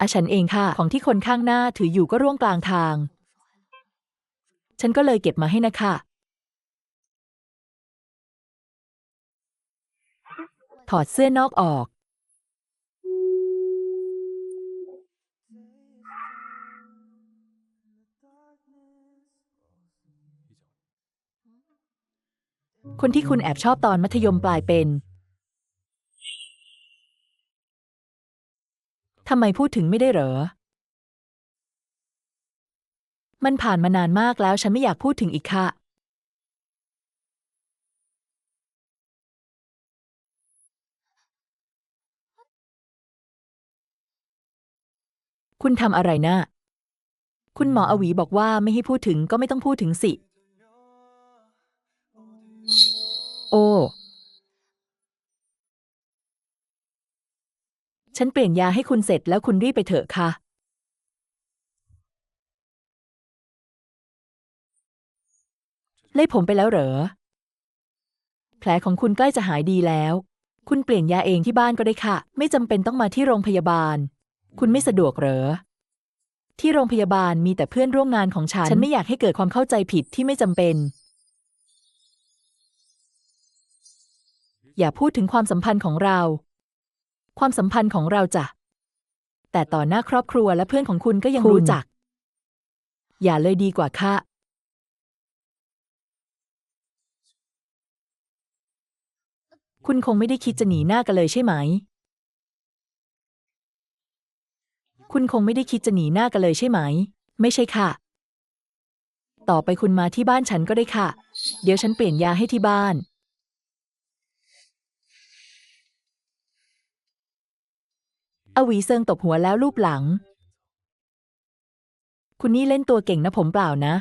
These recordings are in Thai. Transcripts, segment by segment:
อาฉันเองค่ะ ของที่คนข้างหน้าถืออยู่ก็ร่วงกลางทาง ฉันก็เลยเก็บมาให้นะคะ ถอดเสื้อนอกออก คนที่คุณแอบชอบตอนมัธยมปลายเป็น ทำไมพูดถึงไม่ได้เหรอ มันผ่านมานานมากแล้วฉันไม่อยากพูดถึงอีกค่ะ คุณทำอะไรนะคุณหมออวีบอกว่าไม่ให้พูดถึงก็ไม่ต้องพูดถึงสิ โอ้ ฉันเปลี่ยนยาให้คุณเสร็จแล้วคุณรีบไปเถอะค่ะเล่ผมไปแล้วเหรอ แผลของคุณใกล้จะหายดีแล้ว คุณเปลี่ยนยาเองที่บ้านก็ได้ค่ะ ไม่จำเป็นต้องมาที่โรงพยาบาล คุณไม่สะดวกเหรอ ที่โรงพยาบาลมีแต่เพื่อนร่วมงานของฉัน ฉันไม่อยากให้เกิดความเข้าใจผิดที่ไม่จำเป็น อย่าพูดถึงความสัมพันธ์ของเรา ความสัมพันธ์ของเราจ้ะแต่ต่อหน้าครอบครัวและเพื่อนของคุณก็ยังคุณรู้จัก อย่าเลยดีกว่าค่ะ คุณคงไม่ได้คิดจะหนีหน้ากันเลยใช่ไหม คุณคงไม่ได้คิดจะหนีหน้ากันเลยใช่ไหม ไม่ใช่ค่ะ ต่อไปคุณมาที่บ้านฉันก็ได้ค่ะ เดี๋ยวฉันเปลี่ยนยาให้ที่บ้าน อวีเซิงตบหัวแล้วลูบหลัง คุณนี่เล่นตัวเก่งนะผมเปล่านะ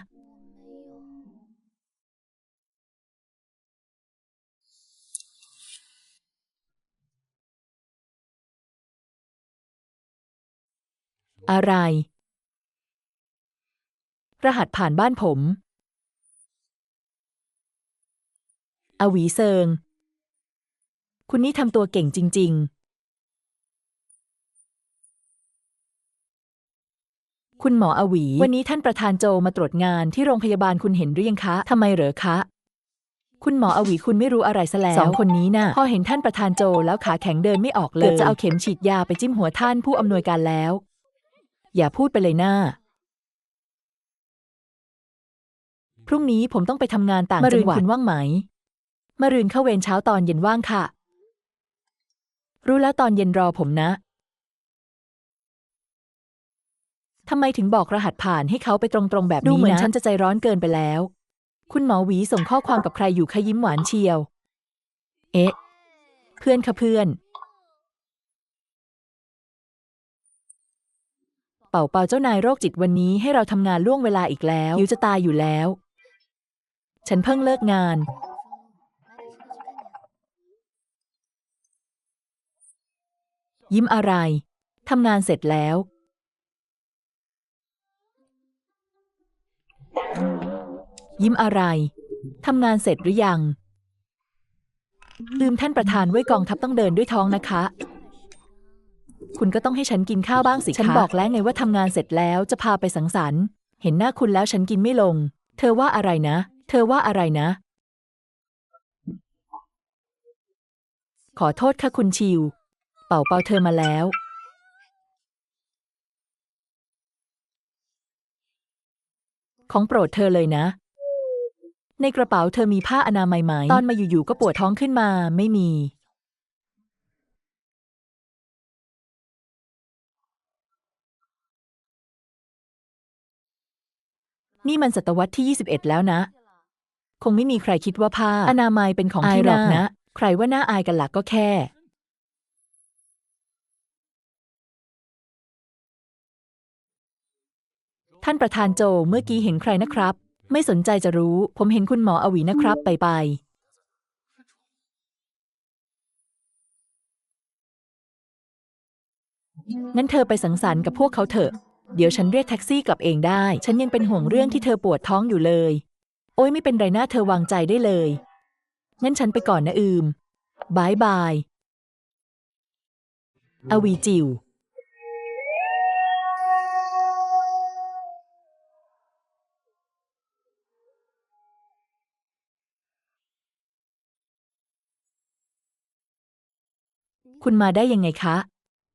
อะไร รหัสผ่านบ้านผม อวีเซิง คุณนี่ทำตัวเก่งจริง ๆ คุณหมออวี วันนี้ท่านประธานโจมาตรวจงานที่โรงพยาบาลคุณเห็นหรือยังคะ ทำไมเหรอคะ คุณหมออวีคุณไม่รู้อะไรซะแล้วสองคนนี้น่ะ พอเห็นท่านประธานโจแล้วขาแข็งเดินไม่ออกเลยเกือบจะเอาเข็มฉีดยาไปจิ้มหัวท่านผู้อำนวยการแล้ว อย่าพูดไปเลยหน้า พรุ่งนี้ผมต้องไปทำงานต่างจังหวัดคุณว่างไหมมะรืนเข้าเวรเช้าตอนเย็นว่างค่ะ รู้แล้วตอนเย็นรอผมนะ ทำไมถึงบอกรหัสผ่านให้เขาไปตรงๆแบบนี้นะ ดูเหมือนฉันจะใจร้อนเกินไปแล้ว คุณหมอหวีส่งข้อความกับใครอยู่คะยิ้มหวานเชียว เอ๊ะ เพื่อนค่ะเพื่อน เป่าเป่าเจ้านายโรคจิตวันนี้ให้เราทำงานล่วงเวลาอีกแล้วหิวจะตายอยู่แล้ว ฉันเพิ่งเลิกงาน ยิ้มอะไร ทำงานเสร็จแล้ว ยิ้มอะไร ทำงานเสร็จหรือยัง ลืมท่านประธานไว้กองทัพต้องเดินด้วยท้องนะคะ คุณก็ต้องให้ฉันกินข้าวบ้างสิคะฉันบอกแล้วไงว่าทำงานเสร็จแล้วจะพาไปสังสรรค์ เห็นหน้าคุณแล้วฉันกินไม่ลง เธอว่าอะไรนะ เธอว่าอะไรนะ ขอโทษค่ะคุณชิว เป่าเป่าเธอมาแล้ว ของโปรดเธอเลยนะ ในกระเป๋าเธอมีผ้าอนามัยไหม ตอนมาอยู่ๆก็ปวดท้องขึ้นมาไม่มี นี่มันศตวรรษที่ 21 แล้วนะ คงไม่มีใครคิดว่าผ้าอนามัยเป็นของที่หรอกนะ ใครว่าน่าอายกันหลักก็แค่ ท่านประธานโจเมื่อกี้เห็นใครนะครับ ไม่สนใจจะรู้ ผมเห็นคุณหมออวีนะครับ ไปไป งั้นเธอไปสังสรรค์กับพวกเขาเถอะ เดี๋ยวฉันเรียกแท็กซี่กลับเองได้ ฉันยังเป็นห่วงเรื่องที่เธอปวดท้องอยู่เลย โอ้ยไม่เป็นไรนะเธอวางใจได้เลย งั้นฉันไปก่อนนะอืมบายบาย อวีจิว คุณมาได้ยังไงคะ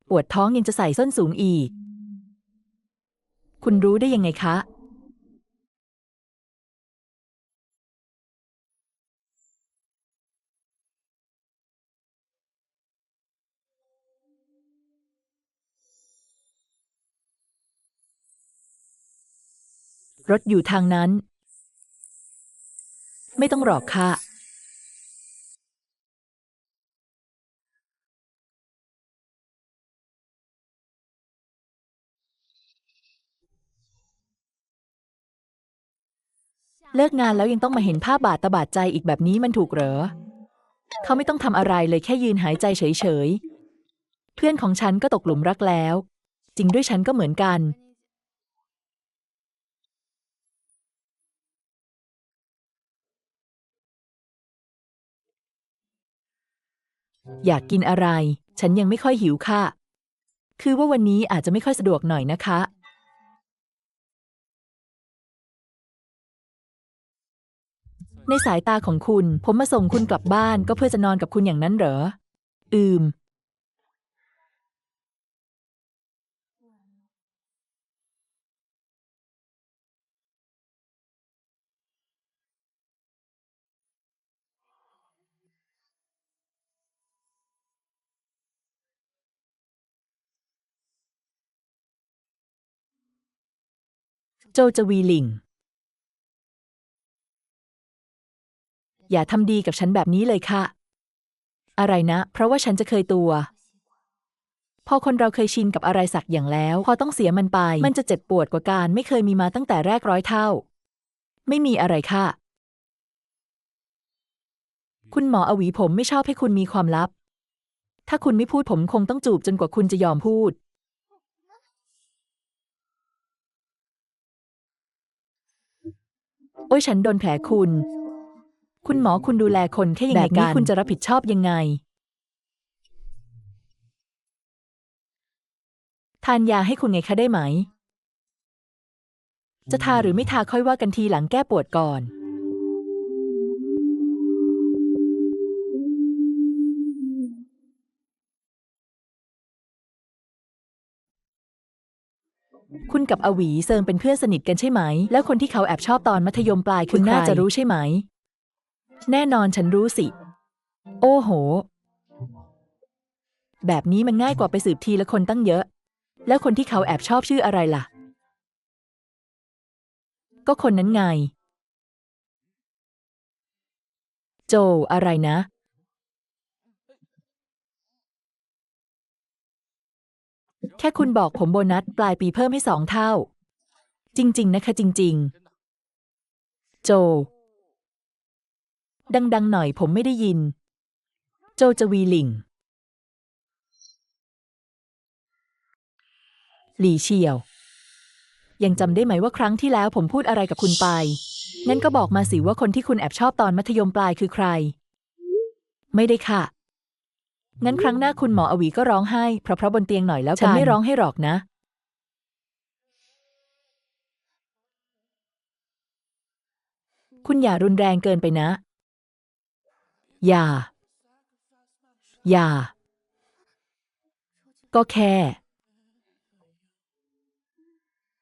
ปวดท้องยังจะใส่ส้นสูงอีก คุณรู้ได้ยังไงคะ รถอยู่ทางนั้น ไม่ต้องหรอกค่ะ เลิกงานแล้วยังต้องมาเห็นภาพบาดตะบาดใจอีกแบบนี้มันถูกเหรอ เขาไม่ต้องทำอะไรเลยแค่ยืนหายใจเฉยๆ เพื่อนของฉันก็ตกหลุมรักแล้ว จริงด้วยฉันก็เหมือนกัน อยากกินอะไร ฉันยังไม่ค่อยหิวค่ะ คือว่าวันนี้อาจจะไม่ค่อยสะดวกหน่อยนะคะ ในสายตาของคุณ ผมมาส่งคุณกลับบ้านก็เพื่อจะนอนกับคุณอย่างนั้นเหรอ อืม โจจวีหลิง อย่าทำดีกับฉันแบบนี้เลยค่ะ อะไรนะ เพราะว่าฉันจะเคยตัว พอคนเราเคยชินกับอะไรสักอย่างแล้ว พอต้องเสียมันไป มันจะเจ็บปวดกว่าการไม่เคยมีมาตั้งแต่แรกร้อยเท่า ไม่มีอะไรค่ะ คุณหมออวีผมไม่ชอบให้คุณมีความลับ ถ้าคุณไม่พูดผมคงต้องจูบจนกว่าคุณจะยอมพูดโอ้ยฉันโดนแผลคุณ คุณหมอคุณดูแลคนแค่ยังไงกันคุณจะรับผิดชอบยังไง ทานยาให้คุณไงคะได้ไหม จะทาหรือไม่ทาค่อยว่ากันทีหลังแก้ปวดก่อน คุณกับอวีเซิงเป็นเพื่อนสนิทกันใช่ไหม แล้วคนที่เขาแอบชอบตอนมัธยมปลายคุณน่าจะรู้ใช่ไหม แน่นอนฉันรู้สิ โอ้โห แบบนี้มันง่ายกว่าไปสืบทีละคนตั้งเยอะ แล้วคนที่เขาแอบชอบชื่ออะไรล่ะ ก็คนนั้นไง โจอะไรนะ แค่คุณบอกผมโบนัสปลายปีเพิ่มให้สองเท่า จริง ๆ นะคะ จริง ๆ โจ ดังๆหน่อยผมไม่ได้ยิน โจจวีหลิง หลี่เฉียว ยังจำได้ไหมว่าครั้งที่แล้วผมพูดอะไรกับคุณไป งั้นก็บอกมาสิว่าคนที่คุณแอบชอบตอนมัธยมปลายคือใคร ไม่ได้ค่ะ งั้นครั้งหน้าคุณหมออวีก็ร้องไห้ เพราะเพราะบนเตียงหน่อยแล้วกันไม่ร้องให้หรอกนะคุณอย่ารุนแรงเกินไปนะ อย่า อย่า ก็แค่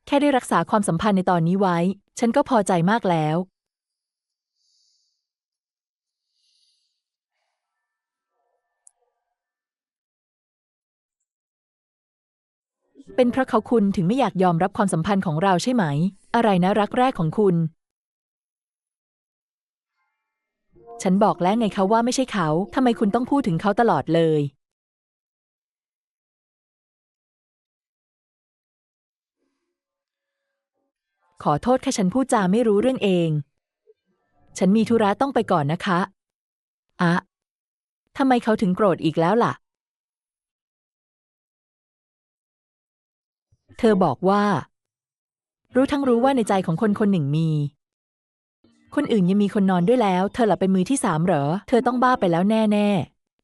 แค่ได้รักษาความสัมพันธ์ในตอนนี้ไว้ ฉันก็พอใจมากแล้ว เป็นเพราะเขาคุณถึงไม่อยากยอมรับความสัมพันธ์ของเราใช่ไหม อะไรนะรักแรกของคุณ ฉันบอกแล้วไงคะว่าไม่ใช่เขาทำไมคุณต้องพูดถึงเขาตลอดเลย ขอโทษแค่ฉันพูดจาไม่รู้เรื่องเอง ฉันมีธุระต้องไปก่อนนะคะอะทำไมเขาถึงโกรธอีกแล้วล่ะ เธอบอกว่า รู้ทั้งรู้ว่าในใจของคนคนหนึ่งมี คนอื่นยังมีคนนอนด้วยแล้ว เธอหลับเป็นมือที่สามเหรอ เธอต้องบ้าไปแล้วแน่แน่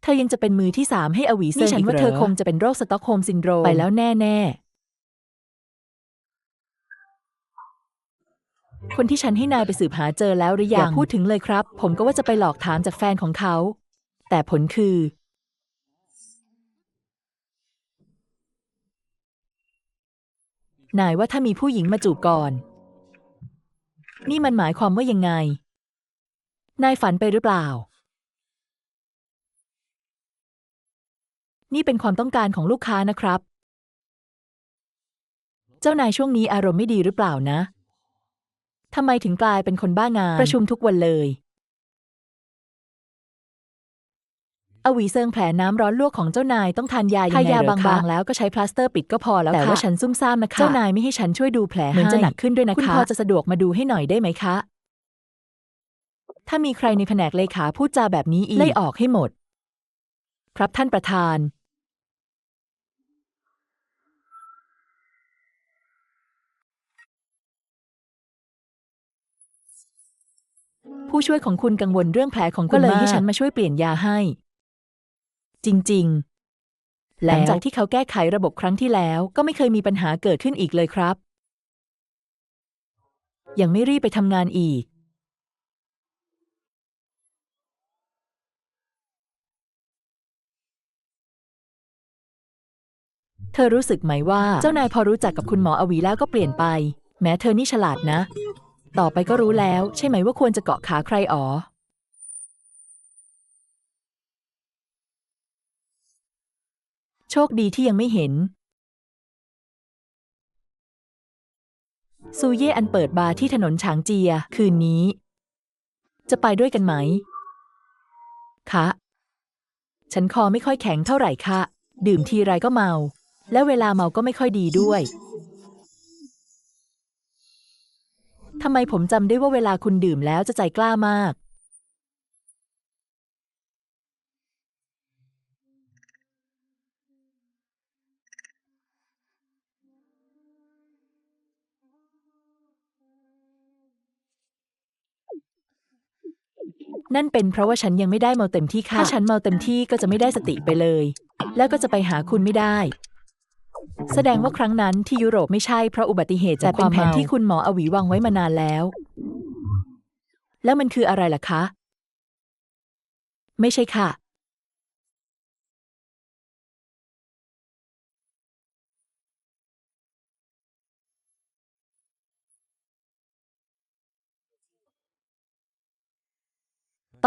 เธอยังจะเป็นมือที่สามให้อวีเซอร์นี่ฉันว่าเธอคงจะเป็นโรคสต็อกโฮล์มซินโดรมไปแล้วแน่แน่คนที่ฉันให้นายไปสืบหาเจอแล้วหรือยังอย่าพูดถึงเลยครับ ผมก็ว่าจะไปหลอกถามจากแฟนของเขา แต่ผลคือ นายว่าถ้ามีผู้หญิงมาจูบก่อน นี่มันหมายความว่ายังไง นายฝันไปหรือเปล่า นี่เป็นความต้องการของลูกค้านะครับ เจ้านายช่วงนี้อารมณ์ไม่ดีหรือเปล่านะทำไมถึงกลายเป็นคนบ้างานประชุมทุกวันเลย อวีเซิงแผลน้ำร้อนลวกของเจ้านายต้องทานยายังไงทายาเหรอคะบางๆแล้วก็ใช้พลาสเตอร์ปิดก็พอแล้วแต่ค่ะว่าฉันซุ่มซ่ามนะคะเจ้านายไม่ให้ฉันช่วยดูแผลเหมือนจะให้หนักขึ้นด้วยนะคะคุณพอจะสะดวกมาดูให้หน่อยได้ไหมคะ ถ้ามีใครในแผนกเลขาพูดจาแบบนี้อีกไล่ไล่ออออกกให้หมด ครับท่านประธาน ผู้ช่วยของคุณกังวลเรื่องแผลของคุก็ณเลยมากให้ฉันมาช่วยเปลี่ยนยาให้ จริง ๆ หลังจากที่เขาแก้ไขระบบครั้งที่แล้วก็ไม่เคยมีปัญหาเกิดขึ้นอีกเลยครับ ยังไม่รีบไปทำงานอีก เธอรู้สึกไหมว่าเจ้านายพอรู้จักกับคุณหมออวีแล้วก็เปลี่ยนไป แม้เธอนี่ฉลาดนะ ต่อไปก็รู้แล้ว ใช่ไหมว่าควรจะเกาะขาใครอ๋อ โชคดีที่ยังไม่เห็น ซูเย่อันเปิดบาร์ที่ถนนฉางเจีย คืนนี้ จะไปด้วยกันไหม คะ ฉันคอไม่ค่อยแข็งเท่าไหร่ค่ะ ดื่มทีไรก็เมา และเวลาเมาก็ไม่ค่อยดีด้วยทำไมผมจำได้ว่าเวลาคุณดื่มแล้วจะใจกล้ามาก นั่นเป็นเพราะว่าฉันยังไม่ได้เมาเต็มที่ค่ะ ถ้าฉันเมาเต็มที่ก็จะไม่ได้สติไปเลย แล้วก็จะไปหาคุณไม่ได้ แสดงว่าครั้งนั้นที่ยุโรปไม่ใช่เพราะอุบัติเหตุแต่เป็นแผนที่คุณหมออวีวางไว้มานานแล้ว แล้วมันคืออะไรล่ะคะ ไม่ใช่ค่ะ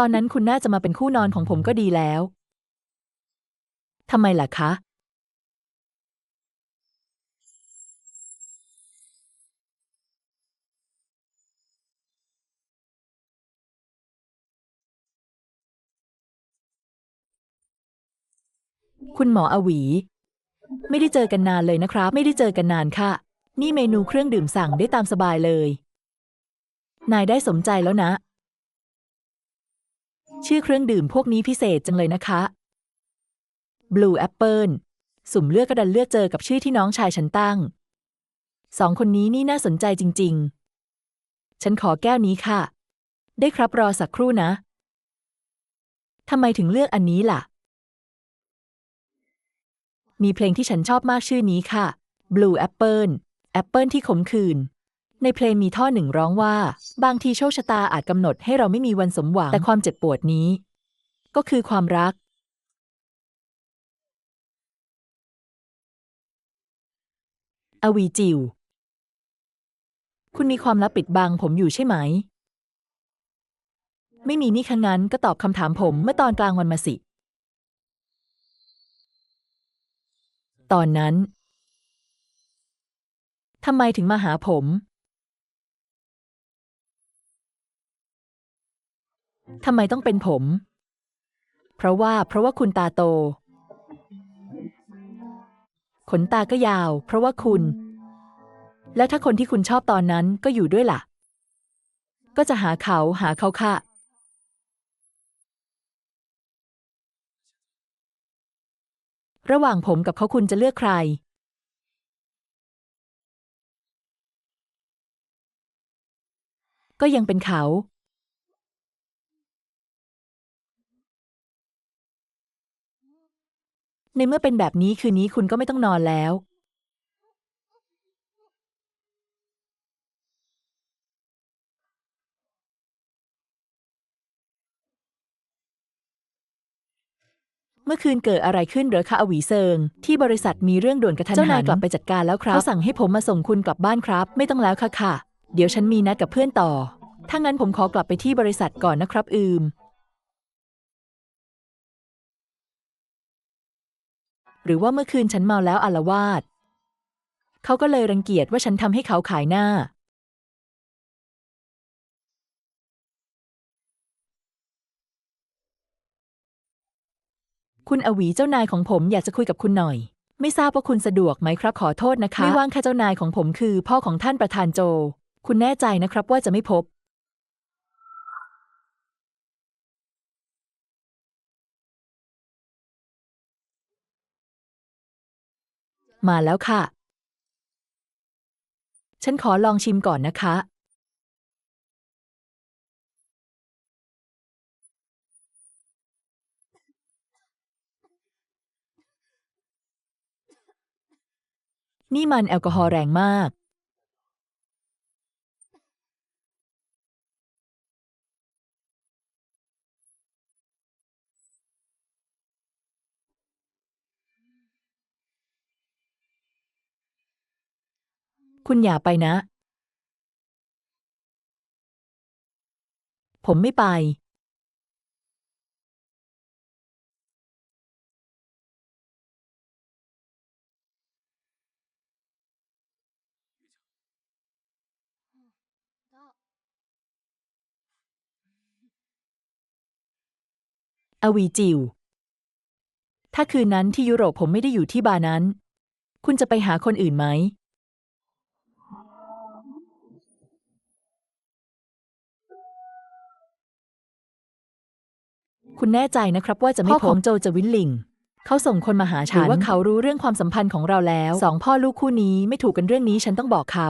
ตอนนั้นคุณน่าจะมาเป็นคู่นอนของผมก็ดีแล้ว ทำไมล่ะคะ คุณหมออวี ไม่ได้เจอกันนานเลยนะครับ ไม่ได้เจอกันนานค่ะ นี่เมนูเครื่องดื่มสั่งได้ตามสบายเลย นายได้สมใจแล้วนะ ชื่อเครื่องดื่มพวกนี้พิเศษจังเลยนะคะ Blue Apple สุ่มเลือกก็ดันเลือกเจอกับชื่อที่น้องชายฉันตั้ง สองคนนี้นี่น่าสนใจจริง ๆ ฉันขอแก้วนี้ค่ะ ได้ครับรอสักครู่นะ ทำไมถึงเลือกอันนี้ล่ะ มีเพลงที่ฉันชอบมากชื่อนี้ค่ะ Blue Apple แอปเปิลที่ขมขื่น ในเพลงมีท่อหนึ่งร้องว่า บางทีโชคชะตาอาจกำหนดให้เราไม่มีวันสมหวังแต่ความเจ็บปวดนี้ ก็คือความรัก อวีจิว คุณมีความลับปิดบังผมอยู่ใช่ไหม ไม่มีนี่ครั้งนั้นก็ตอบคำถามผมเมื่อตอนกลางวันมาสิ ตอนนั้นทำไมถึงมาหาผม ทำไมต้องเป็นผม เพราะว่าเพราะว่าคุณตาโต ขนตาก็ยาว เพราะว่าคุณ และถ้าคนที่คุณชอบตอนนั้นก็อยู่ด้วยล่ะ ก็จะหาเขาหาเขาค่ะ ระหว่างผมกับเขาคุณจะเลือกใคร ก็ยังเป็นเขา ในเมื่อเป็นแบบนี้คืนนี้คุณก็ไม่ต้องนอนแล้วไมื่อคืนเกิดอะไรขึ้นเหรอคะอวีเซิง ที่บริษัทมีเรื่องด่วนกระทันหัน เจ้านายกลับไปจัดการแล้วครับเขาสั่งให้ผมมาส่งคุณกลับบ้านครับ ไม่ต้องแล้วค่ะค่ะ เดี๋ยวฉันมีนัดกับเพื่อนต่อ ถ้างั้นผมขอกลับไปที่บริษัทก่อนนะครับ อืม รือว่าเมื่อคืนฉันเมาแล้วอารวาสเขาก็เลยรังเกียจว่าฉันทำให้เขาขายหน้า คุณอวีเจ้านายของผมอยากจะคุยกับคุณหน่อย ไม่ทราบว่าคุณสะดวกไหมครับขอโทษนะคะ ไม่ว่างค่ะเจ้านายของผมคือ พ่อของท่านประธานโจ คุณแน่ใจนะครับว่าจะไม่พบ มาแล้วค่ะ ฉันขอลองชิมก่อนนะคะ นี่มันแอลกอฮอล์แรงมาก คุณอย่าไปนะ ผมไม่ไป อวีจิว ถ้าคืนนั้นที่ยุโรปผมไม่ได้อยู่ที่บาร์นั้น คุณจะไปหาคนอื่นไหม คุณแน่ใจนะครับว่าจะไม่พบโจจะวินลิง เขาส่งคนมาหาฉันหรือว่าเขารู้เรื่องความสัมพันธ์ของเราแล้วสองพ่อลูกคู่นี้ไม่ถูกกันเรื่องนี้ฉันต้องบอกเขา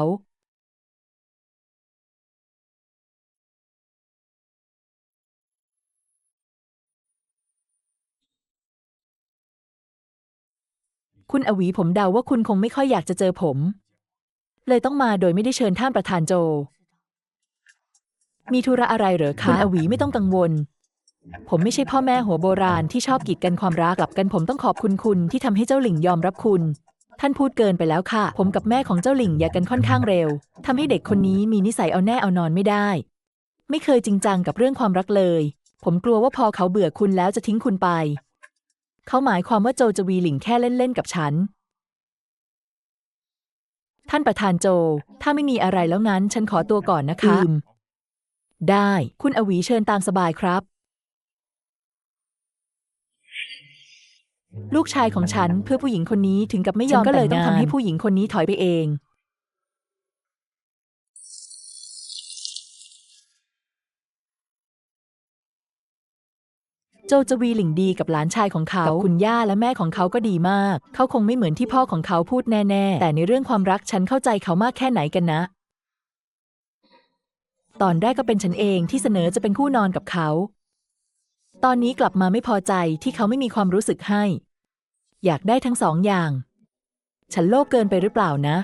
คุณอวีผมเดาว่าคุณคงไม่ค่อยอยากจะเจอผม เลยต้องมาโดยไม่ได้เชิญท่านประธานโจ มีธุระอะไรเหรอคะคุณอวีไม่ต้องกังวล ผมไม่ใช่พ่อแม่หัวโบราณที่ชอบกีดกันความรักกลับกันผมต้องขอบคุณคุณที่ทำให้เจ้าหลิงยอมรับคุณ ท่านพูดเกินไปแล้วค่ะ ผมกับแม่ของเจ้าหลิงหย่ากันค่อนข้างเร็วทำให้เด็กคนนี้มีนิสัยเอาแน่เอานอนไม่ได้ ไม่เคยจริงจังกับเรื่องความรักเลย ผมกลัวว่าพอเขาเบื่อคุณแล้วจะทิ้งคุณไป เขาหมายความว่าโจจะวีหลิงแค่เล่นๆกับฉัน ท่านประธานโจ ถ้าไม่มีอะไรแล้วงั้น ฉันขอตัวก่อนนะคะอืมได้ คุณอวีเชิญตามสบายครับ ลูกชายของฉันเพื่อผู้หญิงคนนี้ถึงกับไม่ยอมฉันก็เลยแต่งต้องงานทำให้ผู้หญิงคนนี้ถอยไปเอง โจจวีหลิงดีกับหลานชายของเขากับคุณย่าและแม่ของเขาก็ดีมาก เขาคงไม่เหมือนที่พ่อของเขาพูดแน่ ๆ แต่ในเรื่องความรักฉันเข้าใจเขามากแค่ไหนกันนะ ตอนแรกก็เป็นฉันเองที่เสนอจะเป็นคู่นอนกับเขา ตอนนี้กลับมาไม่พอใจที่เขาไม่มีความรู้สึกให้ อยากได้ทั้งสองอย่าง ฉันโลภเกินไปหรือเปล่านะ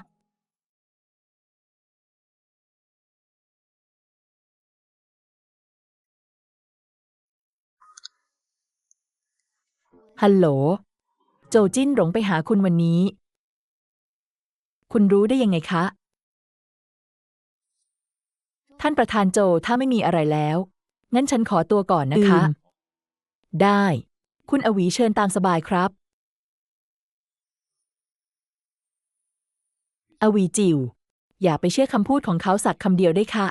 ฮัลโหล โจจิ้นหลงไปหาคุณวันนี้ คุณรู้ได้ยังไงคะ ท่านประธานโจถ้าไม่มีอะไรแล้ว งั้นฉันขอตัวก่อนนะคะ ได้ คุณอวีเชิญตามสบายครับ อวีจิว อย่าไปเชื่อคำพูดของเขาสักคำเดียวได้ค่ะ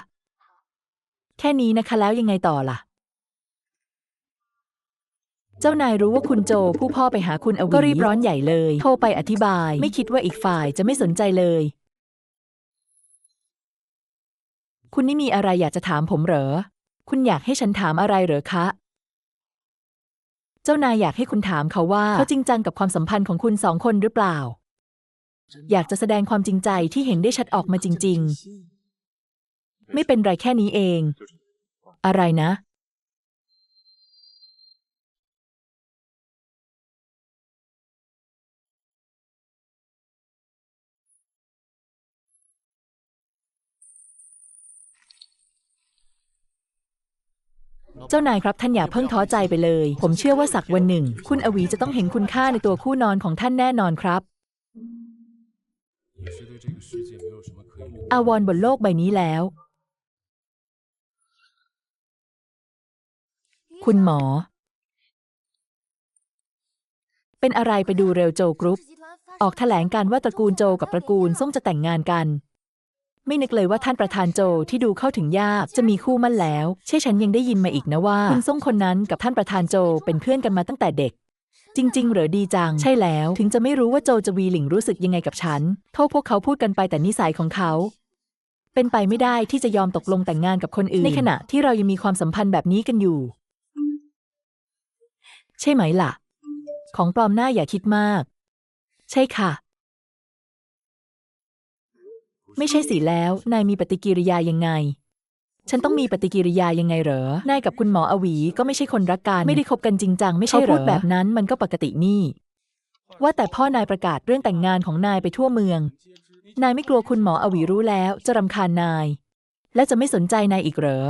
แค่นี้นะคะแล้วยังไงต่อล่ะ เจ้านายรู้ว่าคุณโจผู้พ่อไปหาคุณอวีก็รีบร้อนใหญ่เลย โทรไปอธิบาย ไม่คิดว่าอีกฝ่ายจะไม่สนใจเลย คุณนี่มีอะไรอยากจะถามผมเหรอ คุณอยากให้ฉันถามอะไรเหรอคะ เจ้านายอยากให้คุณถามเขาว่า เขาจริงจังกับความสัมพันธ์ของคุณสองคนหรือเปล่า อยากจะแสดงความจริงใจที่เห็นได้ชัดออกมาจริง ๆ ไม่เป็นไรแค่นี้เอง อะไรนะ เจ้านายครับท่านอย่าเพิ่งท้อใจไปเลย ผมเชื่อว่าสักวันหนึ่ง คุณอวีจะต้องเห็นคุณค่าในตัวคู่นอนของท่านแน่นอนครับ อาวรณ์บนโลกใบนี้แล้ว คุณหมอ เป็นอะไรไปดูเร็วโจกรุ๊ป ออกแถลงการว่าตระกูลโจกับตระกูลส่งจะแต่งงานกัน ไม่นึกเลยว่าท่านประธานโจที่ดูเข้าถึงยาก จะมีคู่มั่นแล้วใช่ฉันยังได้ยินมาอีกนะว่า คุณส่งคนนั้นกับท่านประธานโจเป็นเพื่อนกันมาตั้งแต่เด็ก จริง ๆ เหรอดีจัง ใช่แล้ว ถึงจะไม่รู้ว่าโจจะวีหลิงรู้สึกยังไงกับฉันโทษพวกเขาพูดกันไปแต่นิสัยของเขา เป็นไปไม่ได้ที่จะยอมตกลงแต่งงานกับคนอื่น ในขณะที่เรายังมีความสัมพันธ์แบบนี้กันอยู่ ใช่ไหมล่ะ ของปลอมหน้าอย่าคิดมาก ใช่ค่ะ ไม่ใช่สิแล้ว นายมีปฏิกิริยายังไง ฉันต้องมีปฏิกิริยายังไงเหรอ นายกับคุณหมออวีก็ไม่ใช่คนรักกัน ไม่ได้คบกันจริงจังไม่ใช่เหรอเขาพูดแบบนั้นมันก็ปกตินี่ ว่าแต่พ่อนายประกาศเรื่องแต่งงานของนายไปทั่วเมือง นายไม่กลัวคุณหมออวีรู้แล้ว จะรำคาญนาย และจะไม่สนใจนายอีกเหรอ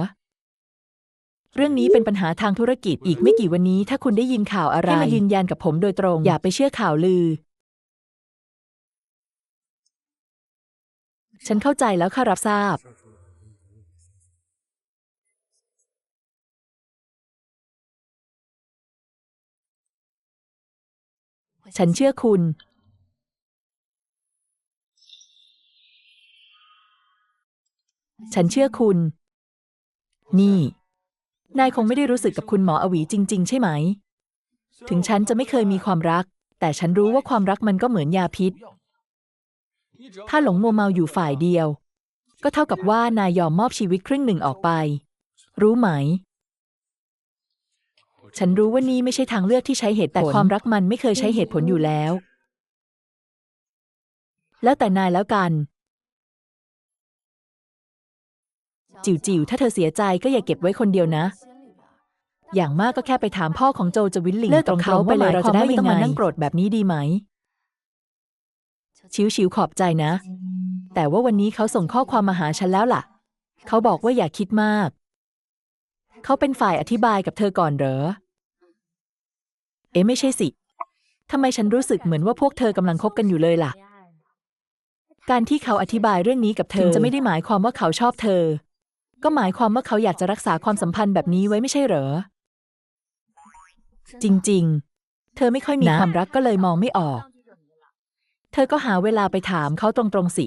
เรื่องนี้เป็นปัญหาทางธุรกิจอีกไม่กี่วันนี้ ถ้าคุณได้ยินข่าวอะไรให้มายืนยันกับผมโดยตรง อย่าไปเชื่อข่าวลือ ฉันเข้าใจแล้วค่ะรับทราบ ฉันเชื่อคุณ ฉันเชื่อคุณ นี่ นายคงไม่ได้รู้สึกกับคุณหมออวีจริง ๆ ใช่ไหม ถึงฉันจะไม่เคยมีความรัก แต่ฉันรู้ว่าความรักมันก็เหมือนยาพิษ ถ้าหลงมัวเมาอยู่ฝ่ายเดียว ก็เท่ากับว่านายยอมมอบชีวิตครึ่งหนึ่งออกไป รู้ไหม ฉันรู้ว่านี่ไม่ใช่ทางเลือกที่ใช้เหตุแต่ความรักมันไม่เคยใช้เหตุผลอยู่แล้ว แล้วแต่นายแล้วกัน จิ๋วจิ๋วถ้าเธอเสียใจก็อย่าเก็บไว้คนเดียวนะ อย่างมากก็แค่ไปถามพ่อของโจจะวินหลิงเลิกตกัรบงเขาไปเลยเราจะได้ไม่ต้องมานั่งโกรธแบบนี้ดีไหม ชิวชิวขอบใจนะ แต่ว่าวันนี้เขาส่งข้อความมาหาฉันแล้วล่ะ เขาบอกว่าอย่าคิดมาก เขาเป็นฝ่ายอธิบายกับเธอก่อนเหรอ เอ๊ะไม่ใช่สิทำไมฉันรู้สึกเหมือนว่าพวกเธอกำลังคบกันอยู่เลยล่ะ การที่เขาอธิบายเรื่องนี้กับเธอถึงจะไม่ได้หมายความว่าเขาชอบเธอ ก็หมายความว่าเขาอยากจะรักษาความสัมพันธ์แบบนี้ไว้ไม่ใช่เหรอ จริง ๆ เธอไม่ค่อยมีนะความรักก็เลยมองไม่ออก เธอก็หาเวลาไปถามเขาตรงๆสิ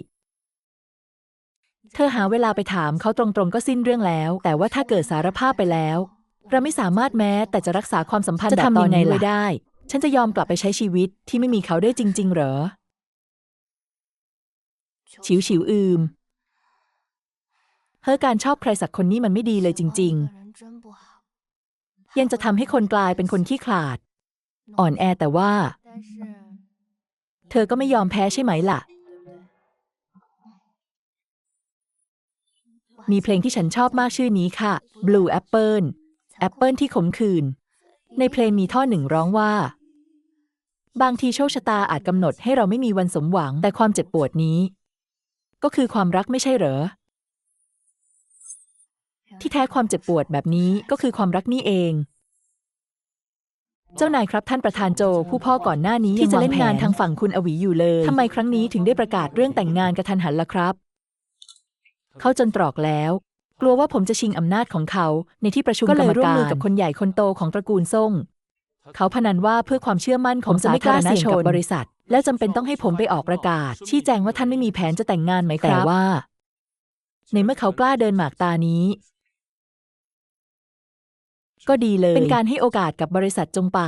เธอหาเวลาไปถามเขาตรงๆก็สิ้นเรื่องแล้ว แต่ว่าถ้าเกิดสารภาพไปแล้ว เราไม่สามารถแม้แต่จะรักษาความสัมพันธ์จะแบบทำตยัอนงไงนี้ล่ะไว้ได้ ฉันจะยอมกลับไปใช้ชีวิตที่ไม่มีเขาได้จริง ๆ เหรอ ฉิวฉิวอืม เฮ้อการชอบใครสักคนนี้มันไม่ดีเลยจริง ๆ ยังจะทำให้คนกลายเป็นคนขี้ขลาด อ่อนแอแต่ว่า เธอก็ไม่ยอมแพ้ใช่ไหมล่ะ มีเพลงที่ฉันชอบมากชื่อนี้ค่ะ Blue Apple แอปเปิลที่ขมขื่นในเพลงมีท่อหนึ่งร้องว่า บางทีโชคชะตาอาจกำหนดให้เราไม่มีวันสมหวังแต่ความเจ็บปวดนี้ ก็คือความรักไม่ใช่เหรอ ที่แท้ความเจ็บปวดแบบนี้ก็คือความรักนี่เอง เจ้านายครับท่านประธานโจผู้พ่อก่อนหน้านี้ที่จะเล่นงานทางฝั่งคุณอวีอยู่เลยทำไมครั้งนี้ถึงได้ประกาศเรื่องแต่งงานกระทันหันล่ะครับ เขาจนตรอกแล้ว กลัวว่าผมจะชิงอำนาจของเขา ในที่ประชุมก็เลยร่วมมือกับคนใหญ่คนโตของตระกูลซ่งเขาพนันว่าเพื่อความเชื่อมั่นของสาธารณชนกับบริษัท และจำเป็นต้องให้ผมไปออกประกาศ ชี้แจงว่าท่านไม่มีแผนจะแต่งงานไหมครับแต่ว่า ในเมื่อเขากล้าเดินหมากตานี้ ก็ดีเลย เป็นการให้โอกาสกับบริษัทจงไป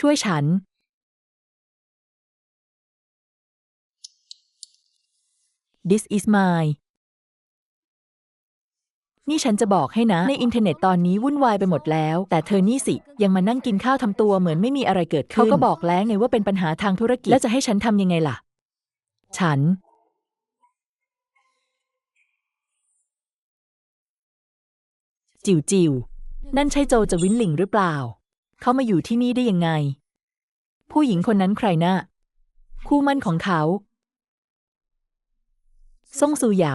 ช่วยฉัน This is my นี่ฉันจะบอกให้นะ ในอินเทอร์เน็ตตอนนี้วุ่นวายไปหมดแล้ว แต่เธอนี่สิ ยังมานั่งกินข้าวทำตัวเหมือนไม่มีอะไรเกิดขึ้น เขาก็บอกแล้วไงว่าเป็นปัญหาทางธุรกิจ แล้วจะให้ฉันทำยังไงล่ะ ฉัน จิวจิวนั่นใช่โจจะวินหลิงหรือเปล่า เขามาอยู่ที่นี่ได้ยังไง ผู้หญิงคนนั้นใครนะ่ะคู่มั่นของเขาซ่งซูเหยา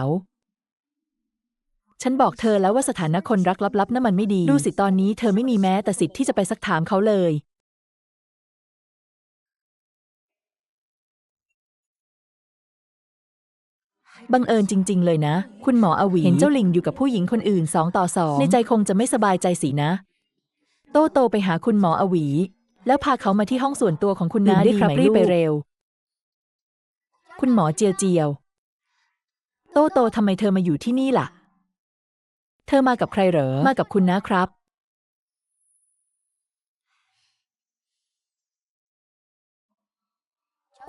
ฉันบอกเธอแล้วว่าสถานะคนรักลับๆนั่นมันไม่ดี ดูสิตอนนี้เธอไม่มีแม้แต่สิทธิ์ที่จะไปสักถามเขาเลย บังเอิญจริง ๆ เลยนะ คุณหมออวีเห็นเจ้าหลิงอยู่กับผู้หญิงคนอื่นสองต่อสองในใจคงจะไม่สบายใจสินะ โตโตไปหาคุณหมออวี แล้วพาเขามาที่ห้องส่วนตัวของคุณนะดีครับรีบไปเร็ว คุณหมอเจียวเจียว โตโตทำไมเธอมาอยู่ที่นี่ล่ะ เธอมากับใครเหรอ มากับคุณนะครับ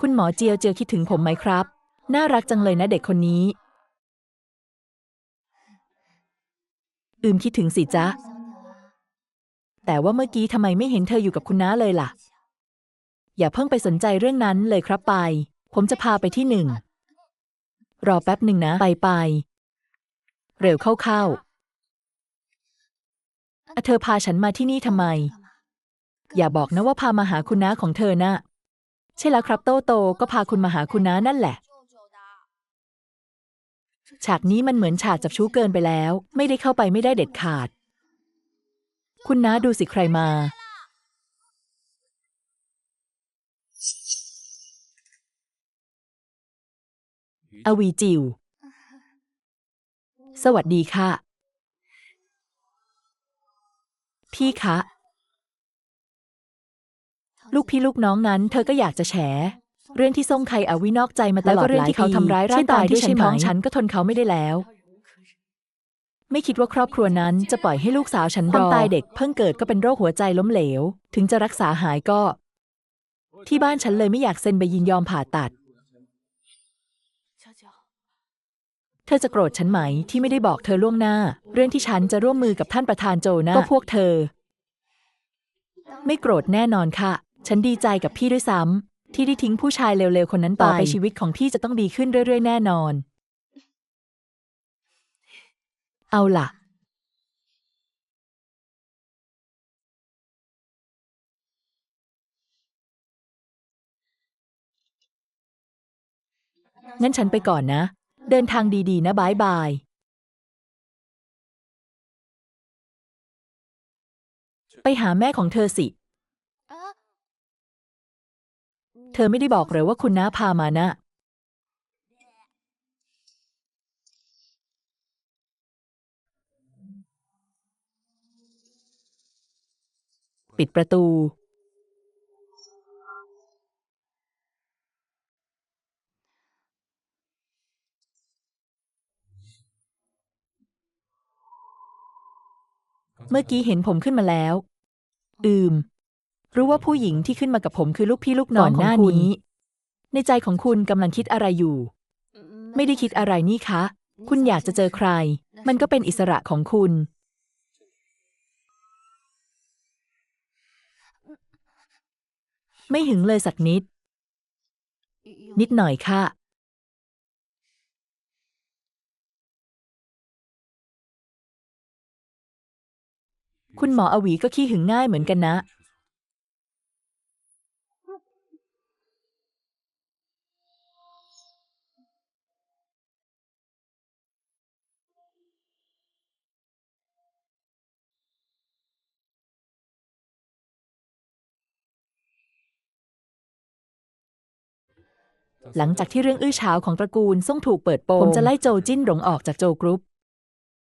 คุณหมอเจียวเจียวคิดถึงผมไหมครับ น่ารักจังเลยนะเด็กคนนี้ อืมคิดถึงสิจ๊ะ แต่ว่าเมื่อกี้ทำไมไม่เห็นเธออยู่กับคุณน้าเลยล่ะ อย่าเพิ่งไปสนใจเรื่องนั้นเลยครับไป ผมจะพาไปที่หนึ่ง รอแป๊บหนึ่งนะ ไปไป เร็วเข้าเข้าอะเธอพาฉันมาที่นี่ทำไม อย่าบอกนะว่าพามาหาคุณน้าของเธอนะใช่แล้วครับโตโตก็พาคุณมาหาคุณน้านั่นแหละ ฉากนี้มันเหมือนฉากจับชู้เกินไปแล้ว ไม่ได้เข้าไปไม่ได้เด็ดขาด คุณน้าดูสิใครมา อวีจิว สวัสดีค่ะ พี่คะ ลูกพี่ลูกน้องนั้น เธอก็อยากจะแฉ เรื่องที่ส่งใครอวินอกใจมาตลอดแล้วก็เรื่องที่เขาทำร้ายร่างกายด้วยเช่นตอนที่ฉันท้องใช่ไหมฉันก็ทนเขาไม่ได้แล้ว ไม่คิดว่าครอบครัวนั้นจะปล่อยให้ลูกสาวฉันรอความตายเด็กเพิ่งเกิดก็เป็นโรคหัวใจล้มเหลว ถึงจะรักษาหายก็ ที่บ้านฉันเลยไม่อยากเซ็นใบยินยอมผ่าตัด เธอจะโกรธฉันไหมที่ไม่ได้บอกเธอล่วงหน้า เรื่องที่ฉันจะร่วมมือกับท่านประธานโจนะก็พวกเธอ ไม่โกรธแน่นอนค่ะ ฉันดีใจกับพี่ด้วยซ้ำ ที่ได้ทิ้งผู้ชายเร็วๆคนนั้นไปต่อไปชีวิตของพี่จะต้องดีขึ้นเรื่อยๆแน่นอน เอาล่ะ งั้นฉันไปก่อนนะ เดินทางดีๆ นะบายบาย ไปหาแม่ของเธอสิ เธอไม่ได้บอกเลยว่าคุณน้าพามานะ ปิดประตู เมื่อกี้เห็นผมขึ้นมาแล้ว อืม รู้ว่าผู้หญิงที่ขึ้นมากับผมคือลูกพี่ลูกน้องของหน้านี้ในใจของคุณกำลังคิดอะไรอยู่ ไม่ได้คิดอะไรนี่คะ คุณอยากจะเจอใคร มันก็เป็นอิสระของคุณ ไม่หึงเลยสักนิด นิดหน่อยค่ะคุณหมออวีก็ขี้หึงง่ายเหมือนกันนะ หลังจากที่เรื่องอื้อฉาวของตระกูลซ่งถูกเปิดโปงผมจะไล่โจจิ้นหลงออกจากโจกรุ๊ป